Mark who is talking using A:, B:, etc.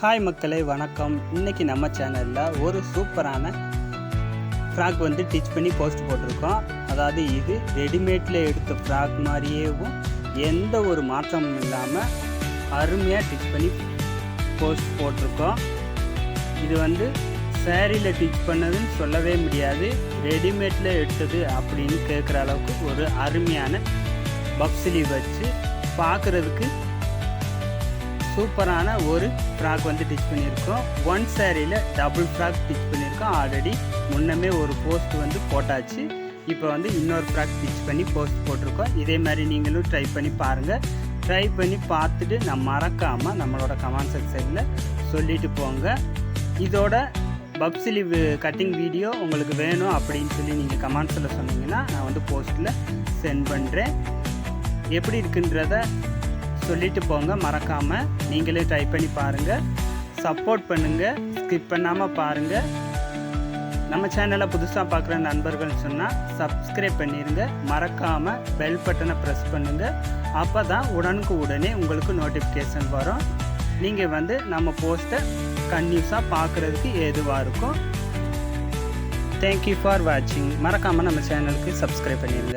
A: Hi மக்களே வணக்கம். இன்னைக்கு நம்ம சேனலில் ஒரு சூப்பரான ஃப்ராக் வந்து டிச் பண்ணி போஸ்ட் போட்டிருக்கோம். அதாவது இது ரெடிமேடில் எடுத்த ஃப்ராக் மாதிரியேவும் எந்த ஒரு மாற்றமும் இல்லாமல் அருமையாக டிச் பண்ணி போஸ்ட் போட்டிருக்கோம். இது வந்து சேரீயில் டிச் பண்ணதுன்னு சொல்லவே முடியாது. ரெடிமேடில் எடுத்தது அப்படின்னு கேட்குற அளவுக்கு ஒரு அருமையான பப்சிலி வச்சு பார்க்குறதுக்கு சூப்பரான ஒரு ஃப்ராக் வந்து டிச் பண்ணியிருக்கோம். ஒன் சேரீயில் டபுள் ஃப்ராக் டிச் பண்ணியிருக்கோம். ஆல்ரெடி முன்னமே ஒரு போஸ்ட் வந்து போட்டாச்சு. இப்போ வந்து இன்னொரு ஃப்ராக் டிச் பண்ணி போஸ்ட் போட்டிருக்கோம். இதே மாதிரி நீங்களும் ட்ரை பண்ணி பாருங்கள் ட்ரை பண்ணி பார்த்துட்டு நான் மறக்காமல் நம்மளோட கமெண்ட் செக்ஷனில் சொல்லிட்டு போங்க. இதோட பப்சிலி கட்டிங் வீடியோ உங்களுக்கு வேணும் அப்படின்னு சொல்லி நீங்கள் கமெண்ட்ஸில் சொன்னீங்கன்னா நான் வந்து போஸ்ட்டில் சென்ட் பண்ணுறேன் எப்படி இருக்குன்றத சொல்லிட்டு போங்க மறக்காமல் நீங்களே ட்ரை பண்ணி பாருங்கள் சப்போர்ட் பண்ணுங்கள் ஸ்கிப் பண்ணாமல் பாருங்கள் நம்ம சேனலை புதுசாக பார்க்குற நண்பர்கள் சொன்னால் சப்ஸ்கிரைப் பண்ணிடுங்க மறக்காமல் பெல் பட்டனை ப்ரெஸ் பண்ணுங்கள் அப்போ தான் உடனுக்கு உடனே உங்களுக்கு நோட்டிஃபிகேஷன் வரும். நீங்கள் வந்து நம்ம போஸ்ட்டை கன்யூஸாக பார்க்குறதுக்கு ஏதுவாக இருக்கும். தேங்க்யூ ஃபார் வாட்சிங் மறக்காமல் நம்ம சேனலுக்கு சப்ஸ்கிரைப் பண்ணிடுங்க